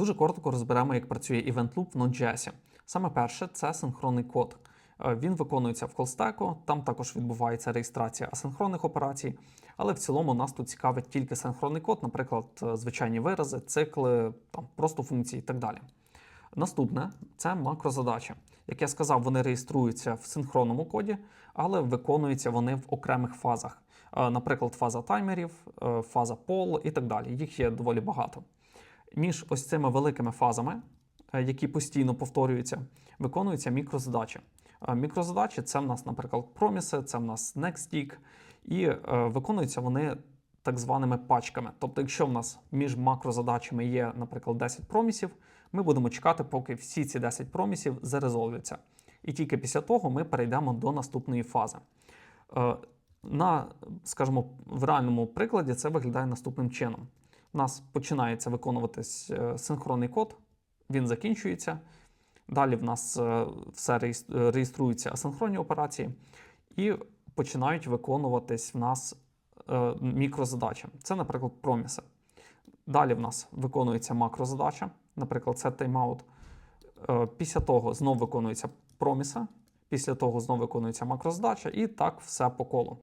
Дуже коротко розберемо, як працює Event Loop в Node.js. Саме перше це синхронний код. Е, Він виконується в колстеку, там також відбувається реєстрація асинхронних операцій, але в цілому нас тут цікавить тільки синхронний код, наприклад, е, звичайні вирази, цикли, там просто функції і так далі. Наступне це макрозадачі. Як я сказав, вони реєструються в синхронному коді, але виконуються вони в окремих фазах. Е, Наприклад, фаза таймерів, фаза пол і так далі. Їх є доволі багато. Між ось цими великими фазами, е, які постійно повторюються, виконуються мікрозадачі. Е, Мікрозадачі це в нас, наприклад, проміси, це в нас nextDig, і е, виконуються вони так званими пачками. Тобто, якщо в нас між макрозадачами є, наприклад, 10 промісів, ми будемо чекати, поки всі ці 10 промісів зарезолвляться. І тільки після того ми перейдемо до наступної фази. На, скажімо, в реальному прикладі це виглядає наступним чином. У нас починається виконуватись е, синхронний код, він закінчується. Далі в нас е, все е, реєструються асинхронні операції, і починають виконуватись в нас мікрозадачі. Це, наприклад, проміси. Далі в нас виконується макрозадача, наприклад, це тайм-аут. Після того знову виконується проміса, після того знову виконується макрозадача, і так все по колу.